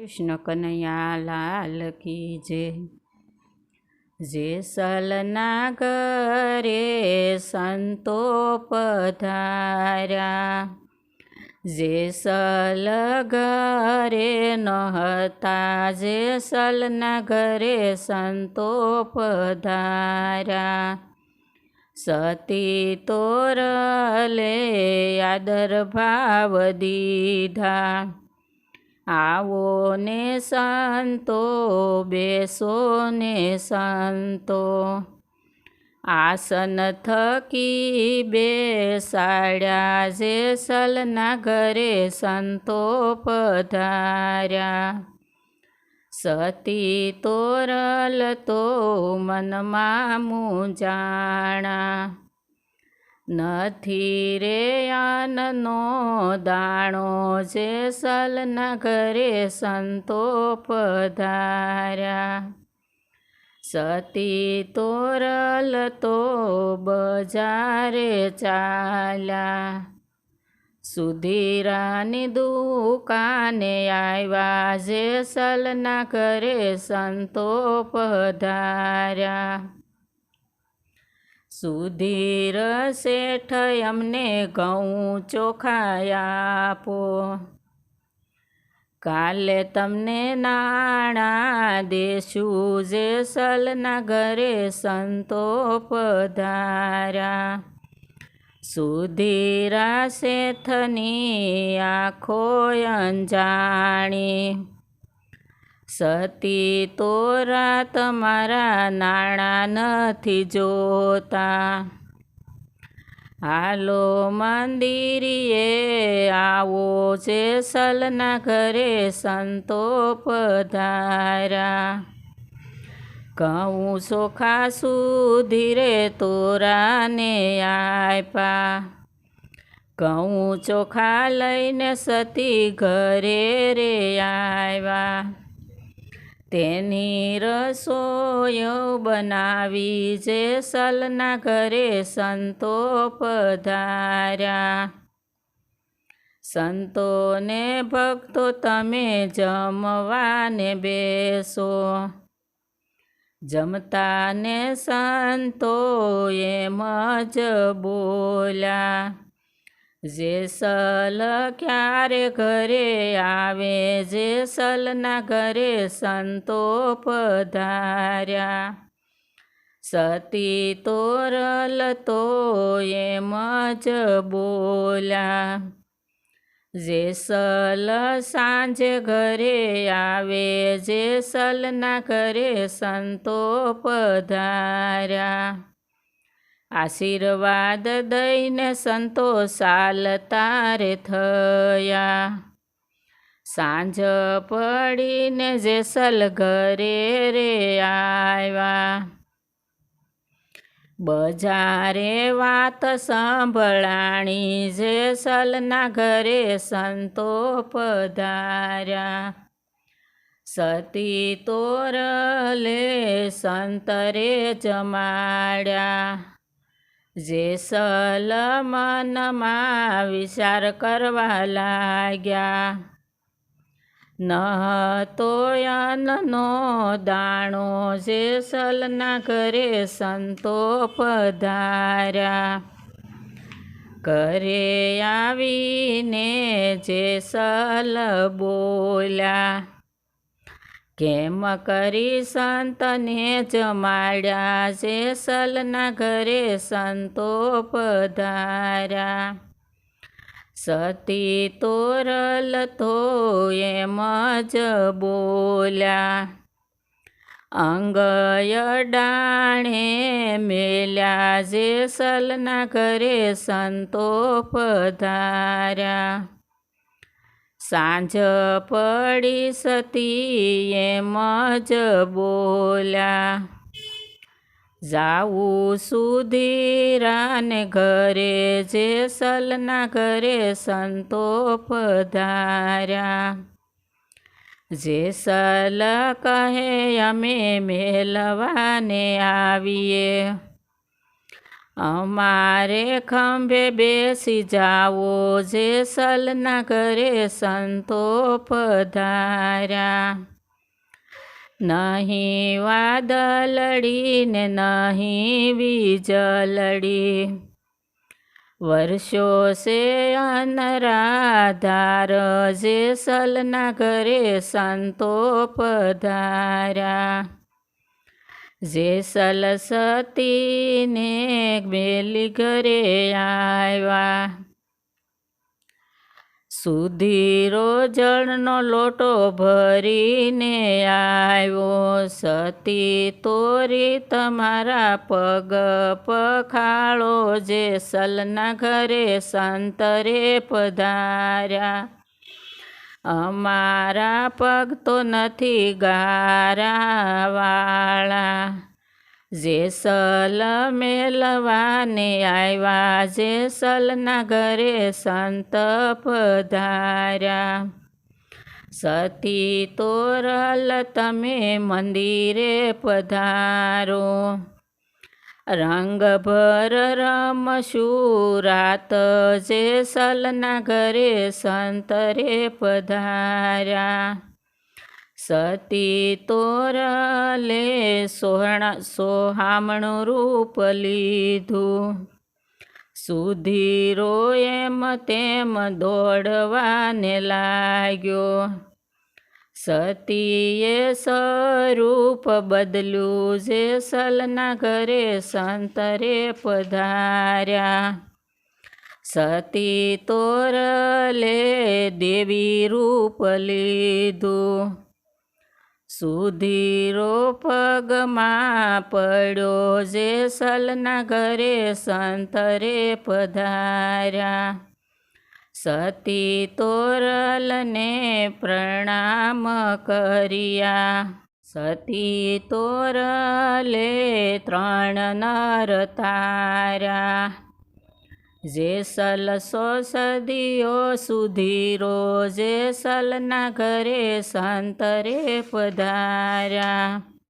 કૃષ્ણ કનૈયા લાલ કી જે જેસલના ઘરે સંતો પધાર્યા. જેસલ ઘરે નહતા. જેસલના ઘરે સંતો પધાર્યા. સતી તોરલે આદર ભાવ દીધા. આવો ને સંતો, બેસો ને સંતો. આસન થકી બેસાડ્યા જેસલના ઘરે સંતો પધાર્યા. સતી તોરલ તો મનમાં મૂંઝાણા નથી રે આનનો દાણો જેસલના ઘરે સંતો પધાર્યા. સતી તોરલ તો બજારે ચાલ્યા. સુધીરાની દુકાને આવ્યા જેસલના ઘરે સંતો પધાર્યા. સુધીર શેઠ અમને ઘઉં ચોખા આપો. કાલે તમને નાણા દેશું જેસલના ઘરે સંતો પધાર્યા. સુધીરા શેઠની આંખો અંજાણી. સતી તોરા તમારા નાણાં નથી જોતા. હાલો મંદિરીએ આવો જેસલના ઘરે સંતો પધારા કહું ચોખા સુધીરે તોરાને આપ્યા કહું ચોખા લઈને સતી ઘરે રે આવ્યા તેની રસોયો બનાવી જે સલના ઘરે સંતો પધાર્યા. સંતોને ભક્તો તમે જમવાને બેસો. જમતાને સંતો એમ જ બોલ્યા. જેસલ ક્યારે ઘરે આવે જેસલના ઘરે સંતો પધાર્યા. સતી તોરલ તો એમ જ બોલ્યા. જેસલ સાંજે ઘરે આવે જેસલના ઘરે સંતો પધાર્યા. આશીર્વાદ દઈને સંતો સાલતારે થયા. સાંજ પડીને જેસલ ઘરે રે આવ્યા. બજારે વાત સાંભળાણી જેસલના ઘરે સંતો પધાર્યા. સતી તોરલે સંતરે જમાડ્યા. જેસલ મનમાં વિચાર કરવા લાગ્યા. ન તોયનનો દાણો દાણો જેસલના ઘરે સંતો પધાર્યા. ઘરે આવીને જેસલ બોલ્યા. કેમ કરી સંતને જમાડ્યા જેસલના ઘરે સંતો પધાર્યા? સતી તોરલ તો એમ જ બોલ્યા. અંગયડાણે મેલ્યા જેસલના ઘરે સંતો પધાર્યા. સાંજ પડી સતી એમ જ બોલ્યા જાવું સુધીરાને ઘરે જેસલના ઘરે સંતો પધાર્યા. જેસલ કહે અમે મેલવાને આવીએ. અમારે ખંભે બેસી જાવો જેસલના ઘરે સંતો પધાર્યા. નહીં વાદળડી ને નહીં વીજલડી વર્ષો છે અનરાધાર જેસલના ઘરે સંતો પધાર્યા. જેસલ સતીને બેલી ઘરે આવ્યા. સુધીરો જળનો લોટો ભરીને આવ્યો. સતી તોરી તમારા પગ પખાળો જે સલના ઘરે સંતરે પધાર્યા. અમારા પગ તો નથી ગારાવાળા. જેસલ મેલવાને આવ્યા જેસલના ઘરે સંત પધાર્યા. સતી તોરલ, તમે મંદિરે પધારો. રંગભર રમશું રાત જેસલના ઘરે સંતરે પધાર્યા. સતી તોરલે સોહણા, સોહામણું રૂપ લીધું. સુધીરો એમ તેમ દોડવાને લાગ્યો. સતીએ સ્વરૂપ બદલું જે સલના ઘરે સંતરે પધાર્યા. સતી તોરલે દેવી રૂપ લીધું. સુધીરો પગમાં પડ્યો જે સલના ઘરે સંતરે પધાર્યા. સતી તોરલને પ્રણામ કર્યા. સતી તોરલે ત્રણ નર તાર્યા. જેસલ સો સદીઓ સુધીરો જેસલના ઘરે સંતરે પધાર્યા.